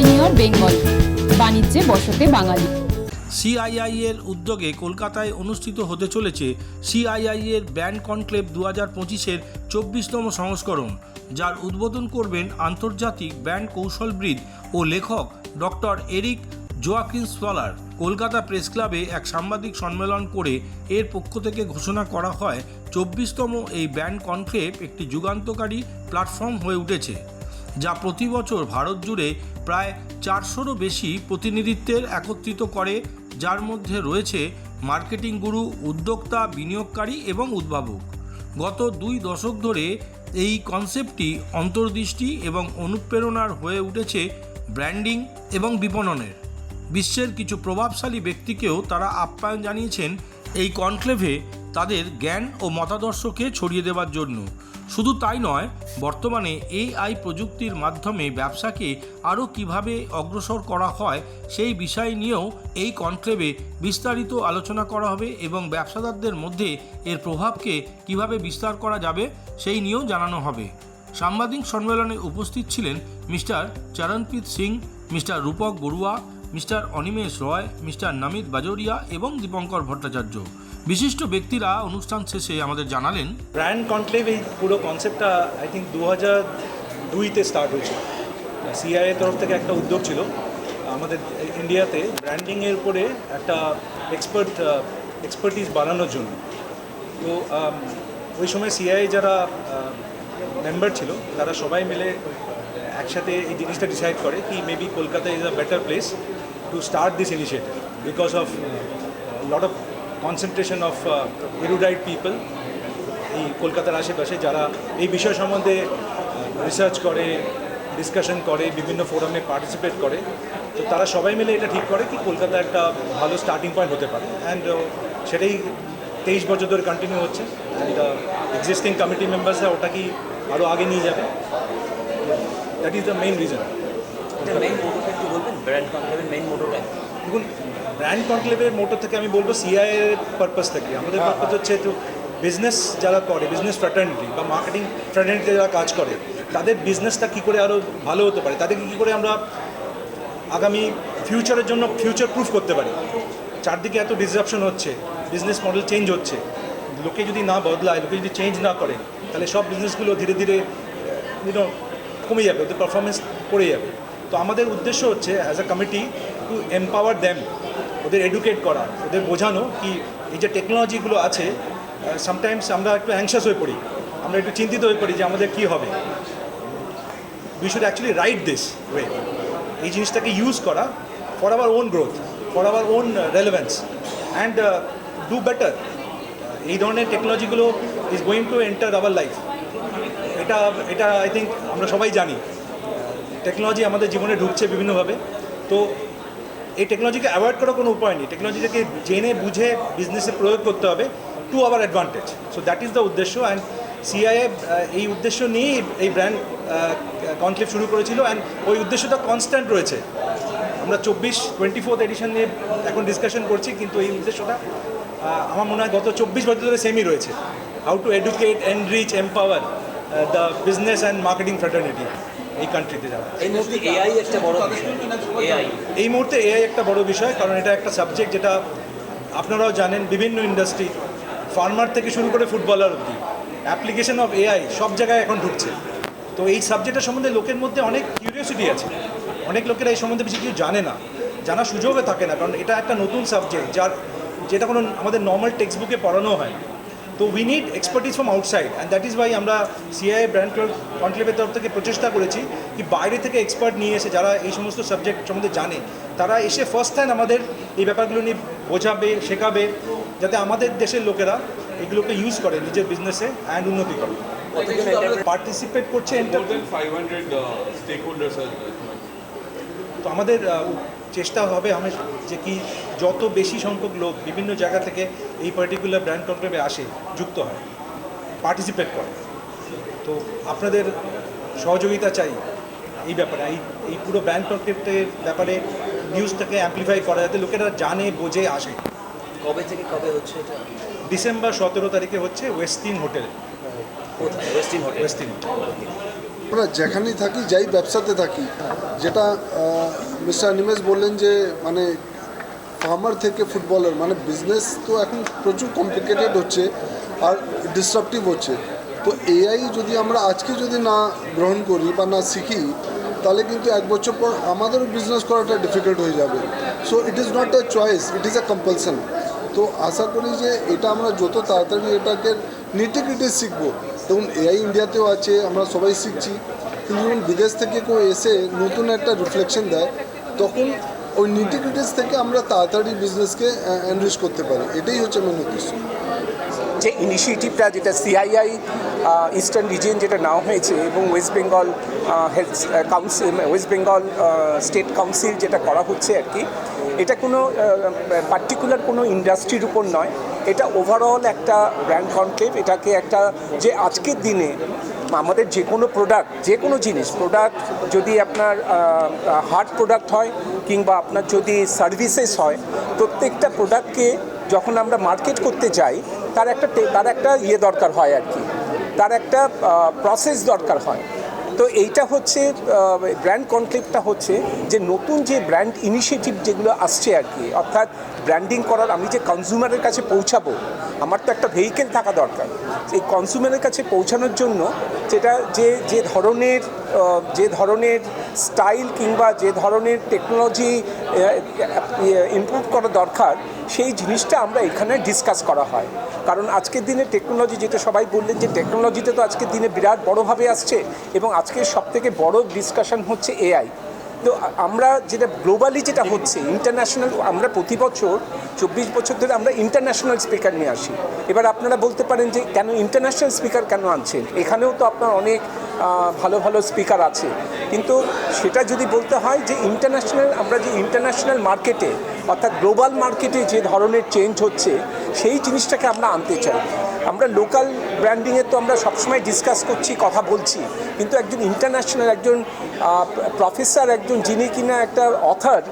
Pioneer Bengal, বাণিজ্যে বসতে বাঙালি। CII এর উদ্যোগে কলকাতায় অনুষ্ঠিত হতে চলেছে সিআইআই এর ব্যান্ড কনক্লেভ দু হাজার পঁচিশের চব্বিশতম সংস্করণ, যার উদ্বোধন করবেন আন্তর্জাতিক ব্যান্ড কৌশলবিদ ও লেখক doctor Eric Joachim Solar Kolkata press ক্লাবে এক সাংবাদিক সম্মেলন করে এর পক্ষ থেকে ঘোষণা করা হয়, চব্বিশতম এই ব্যান্ড কনক্লেভ একটি যুগান্তকারী প্ল্যাটফর্ম হয়ে উঠেছে, যা প্রতি বছর ভারত জুড়ে প্রায় চারশোরও বেশি প্রতিনিধিত্বের একত্রিত করে, যার মধ্যে রয়েছে মার্কেটিং গুরু, উদ্যোক্তা, বিনিয়োগকারী এবং উদ্ভাবক। গত দুই দশক ধরে এই কনসেপ্টটি অন্তর্দৃষ্টি এবং অনুপ্রেরণার হয়ে উঠেছে ব্র্যান্ডিং এবং বিপণনের। বিশ্বের কিছু প্রভাবশালী ব্যক্তিকেও তারা আপ্যায়ন জানিয়েছেন এই কনক্লেভে তাদের জ্ঞান ও মতাদর্শকে ছড়িয়ে দেওয়ার জন্য। শুধু তাই নয়, বর্তমানে এআই প্রযুক্তির মাধ্যমে ব্যবসাকে আরও কীভাবে অগ্রসর করা হয় সেই বিষয় নিয়েও এই কনক্লেভে বিস্তারিত আলোচনা করা হবে এবং ব্যবসাদারদের মধ্যে এর প্রভাবকে কীভাবে বিস্তার করা যাবে সেই নিয়েও জানানো হবে। সাংবাদিক সম্মেলনে উপস্থিত ছিলেন mister Charanpreet Singh, mister Rupak Barua, mister Animesh Roy, mister Namit Bajoria এবং দীপঙ্কর ভট্টাচার্য। বিশিষ্ট ব্যক্তিরা অনুষ্ঠান শেষে আমাদের জানালেন ব্র্যান্ড কনক্লেভ এই পুরো কনসেপ্টটা আই থিঙ্ক দু হাজার দুইতে স্টার্ট হয়েছিল। সিআইএ তরফ থেকে একটা উদ্যোগ ছিল। আমাদের ইন্ডিয়াতে ব্র্যান্ডিংয়ের উপরে একটা এক্সপার্ট এক্সপার্টিস বাড়ানোর জন্য। তো ওই সময় সিআইএ যারা মেম্বার ছিল, তারা সবাই মিলে একসাথে এই জিনিসটা ডিসাইড করে কি maybe Kolkata is a better place to start this initiative because of lot of concentration of erudite people এই কলকাতার আশেপাশে যারা এই বিষয় সম্বন্ধে রিসার্চ করে ডিসকাশন করে বিভিন্ন ফোরামে পার্টিসিপেট করে তো তারা সবাই মিলে এটা ঠিক করে কি কলকাতা একটা ভালো স্টার্টিং পয়েন্ট হতে পারে। অ্যান্ড সেটাই তেইশ বছর ধরে কন্টিনিউ হচ্ছে। অ্যান্ড এক্সিস্টিং কমিটি মেম্বার্সরা ওটা কি আরও আগে নিয়ে যাবে? That is the main reason main মোটোটা একটু বলবেন? ব্র্যান্ড মেইন মোটোটা দেখুন ব্র্যান্ড কনক্লেভের মোটর থেকে আমি বলব সিআই এর পারপাস থেকে। আমাদের পারপাস হচ্ছে তো বিজনেস যারা করে বিজনেস ফ্র্যাটার্নিটি বা মার্কেটিং ফ্র্যাটার্নিটিতে যারা কাজ করে তাদের বিজনেসটা কী করে আরও ভালো হতে পারে তাদেরকে কী করে আমরা আগামী ফিউচারের জন্য ফিউচার প্রুফ করতে পারি। চারদিকে এত ডিসরাপশন হচ্ছে বিজনেস মডেল চেঞ্জ হচ্ছে। লোকে যদি না বদলায় লোকে যদি চেঞ্জ না করে তাহলে সব বিজনেসগুলো ধীরে ধীরে ইউনো কমে যাবে ওদের পারফরমেন্স পড়ে যাবে। তো আমাদের উদ্দেশ্য হচ্ছে as a committee to empower them ওদের এডুকেট করা, ওদের বোঝানো কি এই যে টেকনোলজিগুলো আছে সামটাইমস আমরা একটু অ্যাংশাস হয়ে পড়ি, আমরা একটু চিন্তিত হয়ে পড়ি যে আমাদের কী হবে। We should actually right this way এই জিনিসটাকে ইউজ করা for our own growth for our own relevance and do better এই ধরনের টেকনোলজিগুলো is going to enter our life এটা এটা আই থিঙ্ক আমরা সবাই জানি। টেকনোলজি আমাদের জীবনে ঢুকছে বিভিন্নভাবে। তো এই টেকনোলজিকে অ্যাভয়েড করার কোনো উপায় নেই। টেকনোলজিটাকে জেনে, বুঝে বিজনেসে প্রয়োগ করতে হবে to our advantage so that is the উদ্দেশ্য অ্যান্ড সিআইএ এই উদ্দেশ্য নিয়েই এই ব্র্যান্ড কনক্লেভ শুরু করেছিল অ্যান্ড ওই উদ্দেশ্যটা কনস্ট্যান্ট রয়েছে। আমরা চব্বিশ টোয়েন্টি ফোর্থ এডিশন নিয়ে এখন ডিসকাশন করছি, কিন্তু এই উদ্দেশ্যটা আমার মনে হয় গত চব্বিশ বছর ধরে সেমই রয়েছে। How to educate enrich empower the business and marketing fraternity এই কান্ট্রিতে যারা এই মুহূর্তে এআই একটা বড় বিষয়। এআই এই মুহূর্তে এআই একটা বড় বিষয় কারণ এটা একটা সাবজেক্ট যেটা আপনারাও জানেন বিভিন্ন ইন্ডাস্ট্রি ফার্মার থেকে শুরু করে ফুটবলার অবধি অ্যাপ্লিকেশন অফ এআই সব জায়গায় এখন ঢুকছে। তো এই সাবজেক্টের সম্বন্ধে লোকের মধ্যে অনেক কিউরিয়াসিটি আছে। অনেক লোকেরা এই সম্বন্ধে বেশি কিছু জানে না। জানার সুযোগও থাকে না কারণ এটা একটা নতুন সাবজেক্ট যার যেটা কোনো আমাদের নর্মাল টেক্সট বুকে পড়ানো হয় তো we need expertise from outside and that is why আমরা সিআই ব্র্যান্ড কনক্লেভের তরফ থেকে প্রচেষ্টা করেছি কি বাইরে থেকে এক্সপার্ট নিয়ে এসে যারা এই সমস্ত সাবজেক্ট সম্বন্ধে জানে তারা এসে ফার্স্ট হ্যান্ড আমাদের এই ব্যাপারগুলো নিয়ে বোঝাবে শেখাবে যাতে আমাদের দেশের লোকেরা এগুলোকে ইউজ করে নিজের বিজনেসে অ্যান্ড উন্নতি করে। পার্টিসিপেট করছে More than 500 uh, তো আমাদের চেষ্টা হবে আমি যে কি যত বেশি সংখ্যক লোক বিভিন্ন জায়গা থেকে এই পার্টিকুলার ব্র্যান্ড কনক্লেভে আসে যুক্ত হয় পার্টিসিপেট করে। তো আপনাদের সহযোগিতা চাই এই ব্যাপারে। এই এই পুরো ব্র্যান্ড কনক্লেভের ব্যাপারে নিউজটাকে অ্যাম্প্লিফাই করা যাতে লোকেরা জানে বোঝে আসে। কবে থেকে কবে হচ্ছে এটা? ডিসেম্বর সতেরো তারিখে হচ্ছে ওয়েস্টিন হোটেল ওয়েস্টিন হোটেল ওয়েস্টিন আমরা যেখানেই থাকি যাই ব্যবসাতে থাকি যেটা মিস্টার অনিমেষ বললেন যে মানে ফার্মার থেকে ফুটবলার মানে বিজনেস তো এখন প্রচুর কমপ্লিকেটেড হচ্ছে আর ডিসরাপটিভ হচ্ছে। তো এআই যদি আমরা আজকে যদি না গ্রহণ করি বা না শিখি, তাহলে কিন্তু এক বছর পর আমাদেরও বিজনেস করাটা ডিফিকাল্ট হয়ে যাবে। So it is not a choice it is a compulsion তো আশা করি যে এটা আমরা যত তাড়াতাড়ি এটাকে নিটিগ্রিটি শিখব। দেখুন এআই ইন্ডিয়াতেও আছে, আমরা সবাই শিখছি। কিন্তু যখন বিদেশ থেকে কেউ এসে নতুন একটা রিফ্লেকশন দেয়, তখন ওই নিটিগ্রিটিস থেকে আমরা তাড়াতাড়ি বিজনেসকে এনরিচ করতে পারি। এটাই হচ্ছে মেন উদ্দেশ্য। যে ইনিশিয়েটিভটা যেটা সিআইআই ইস্টার্ন রিজিয়ন যেটা নেওয়া হয়েছে এবং West Bengal health council West Bengal state council যেটা করা হচ্ছে আর কি এটা কোনো পার্টিকুলার কোনো ইন্ডাস্ট্রির উপর নয়। এটা ওভারঅল একটা ব্র্যান্ড কনক্লেভ এটাকে একটা যে আজকের দিনে আমাদের যে কোনো প্রোডাক্ট যে কোনো জিনিস প্রোডাক্ট যদি আপনার হার্ড প্রোডাক্ট হয় কিংবা আপনার যদি সার্ভিসেস হয়, প্রত্যেকটা প্রোডাক্টকে যখন আমরা মার্কেট করতে যাই, তার একটা তার একটা ইয়ে দরকার হয় আর কি। তার একটা প্রসেস দরকার হয়। তো এইটা হচ্ছে ব্র্যান্ড কনক্লেভটা হচ্ছে যে নতুন যে ব্র্যান্ড ইনিশিয়েটিভ যেগুলো আসছে আর কি, অর্থাৎ ব্র্যান্ডিং করার আমি যে কনজিউমারের কাছে পৌঁছাবো আমার তো একটা ভেহিকেল থাকা দরকার। এই কনজিউমারের কাছে পৌঁছানোর জন্য যেটা যে যে ধরনের যে ধরনের স্টাইল কিংবা যে ধরনের টেকনোলজি ইমপ্রুভ করা দরকার, সেই জিনিসটা আমরা এখানে ডিসকাস করা হয়। কারণ আজকের দিনে টেকনোলজি যেটা সবাই বললেন যে টেকনোলজিতে তো আজকের দিনে বিরাট বড়োভাবে আসছে এবং আজকের সবথেকে বড় ডিসকাশন হচ্ছে এআই তো আমরা যেটা গ্লোবালি যেটা হচ্ছে ইন্টারন্যাশনাল আমরা প্রতি বছর চব্বিশ বছর ধরে আমরা ইন্টারন্যাশনাল স্পিকার নিয়ে আসি। এবার আপনারা বলতে পারেন যে কেন ইন্টারন্যাশনাল স্পিকার কেন আনছেন? এখানেও তো আপনার অনেক ভালো ভালো স্পিকার আছে। কিন্তু সেটা যদি বলতে হয় যে ইন্টারন্যাশনাল আমরা যে ইন্টারন্যাশনাল মার্কেটে অর্থাৎ গ্লোবাল মার্কেটে যে ধরনের চেঞ্জ হচ্ছে, সেই জিনিসটাকে আমরা আনতে চাই। আমরা লোকাল ব্র্যান্ডিংয়ে তো আমরা সবসময় ডিসকাস করছি, কথা বলছি, কিন্তু একজন ইন্টারন্যাশনাল একজন প্রফেসর একজন যিনি কিনা একটা অথার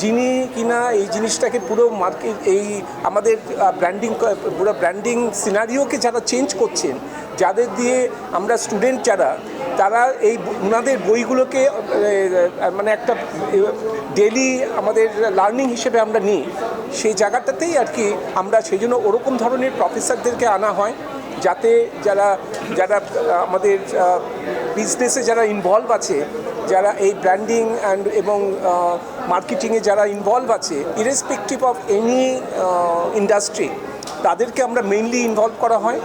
যিনি কিনা এই জিনিসটাকে পুরো মার্কেট এই আমাদের ব্র্যান্ডিং পুরো ব্র্যান্ডিং সিনারিওকে যারা চেঞ্জ করছেন, যাদের দিয়ে আমরা স্টুডেন্ট যারা তারা এই ওনাদের বইগুলোকে মানে একটা ডেলি আমাদের লার্নিং হিসেবে আমরা নিই। সেই জায়গাটাতেই আর কি আমরা সেই জন্য ওরকম ধরনের প্রফেসরদেরকে আনা হয়, যাতে যারা যারা আমাদের বিজনেসে যারা ইনভলভ আছে, যারা এই ব্র্যান্ডিং অ্যান্ড এবং মার্কেটিংয়ে যারা ইনভলভ আছে ইরেসপেক্টিভ অফ এনি ইন্ডাস্ট্রি তাদেরকে আমরা মেইনলি ইনভলভ করা হয়।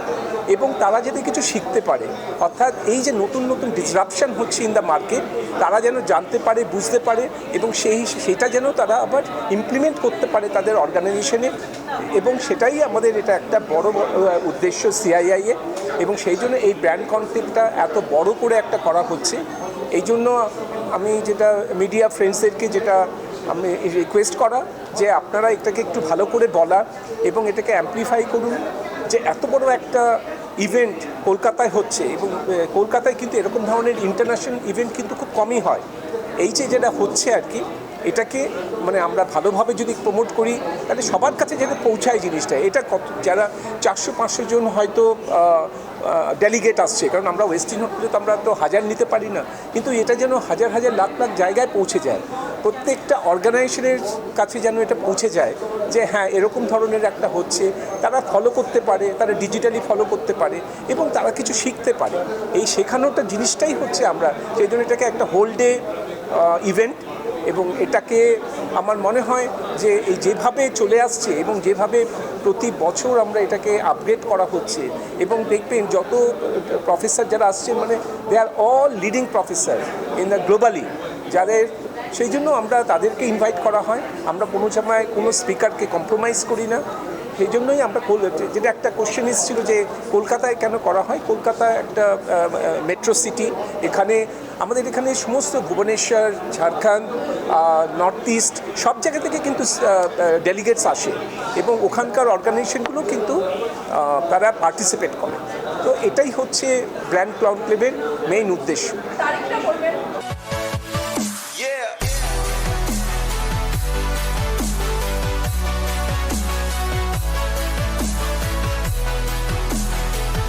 এবং তারা যদি কিছু শিখতে পারে। অর্থাৎ এই যে নতুন নতুন ডিসরাপশান হচ্ছে ইন দ্য মার্কেট তারা যেন জানতে পারে, বুঝতে পারে এবং সেই, সেটা যেন তারা আবার ইমপ্লিমেন্ট করতে পারে তাদের অর্গানাইজেশনে এবং সেটাই আমাদের এটা একটা বড় উদ্দেশ্য সিআইআইয়ে এবং সেই জন্য এই ব্র্যান্ড কনসেপ্টটা এত বড় করে একটা করা হচ্ছে। এই জন্য আমি যেটা মিডিয়া ফ্রেন্ডসদেরকে যেটা আমি রিকোয়েস্ট করা, যে আপনারা এটাকে একটু ভালো করে বলা এবং এটাকে অ্যাম্প্লিফাই করুন। যে এত বড় একটা ইভেন্ট কলকাতায় হচ্ছে এবং কলকাতায় কিন্তু এরকম ধরনের ইন্টারন্যাশনাল ইভেন্ট কিন্তু খুব কমই হয়। এই যে যেটা হচ্ছে আর কি, এটাকে মানে আমরা ভালোভাবে যদি প্রমোট করি, তাহলে সবার কাছে যেন পৌঁছায় জিনিসটা। এটা কত, যারা চারশো, পাঁচশো জন হয়তো ডেলিগেট আসছে, কারণ আমরা ওয়েস্ট ইন্ডিজ তো আমরা তো হাজার নিতে পারি না, কিন্তু এটা যেন হাজার হাজার, লাখ লাখ জায়গায় পৌঁছে যায়। প্রত্যেকটা অর্গানাইজেশনের কাছে যেন এটা পৌঁছে যায় যে হ্যাঁ এরকম ধরনের একটা হচ্ছে। তারা ফলো করতে পারে, তারা ডিজিটালি ফলো করতে পারে এবং তারা কিছু শিখতে পারে। এই শেখানোটা জিনিসটাই হচ্ছে আমরা সেই জন্য এটাকে একটা হোল ডে ইভেন্ট এবং এটাকে আমার মনে হয় যে এই যেভাবে চলে আসছে এবং যেভাবে প্রতি বছর আমরা এটাকে আপগ্রেড করা হচ্ছে এবং দেখবেন যত প্রফেসর যারা আসছেন মানে they are all leading professor in the globally যাদের সেই জন্য আমরা তাদেরকে ইনভাইট করা হয়। আমরা কোনো সময় কোনো স্পিকারকে কম্প্রোমাইজ করি না। সেই জন্যই আমরা যেটা একটা কোশ্চেন এসেছিল যে কলকাতায় কেন করা হয়? কলকাতা একটা মেট্রো সিটি এখানে আমাদের এখানে সমস্ত ভুবনেশ্বর, ঝাড়খণ্ড নর্থ ইস্ট সব জায়গা থেকে কিন্তু ডেলিগেটস আসে। এবং ওখানকার অর্গানাইজেশনগুলো কিন্তু তারা পার্টিসিপেট করে। তো এটাই হচ্ছে গ্র্যান্ড ক্লাউড ক্লেবের মেইন উদ্দেশ্য।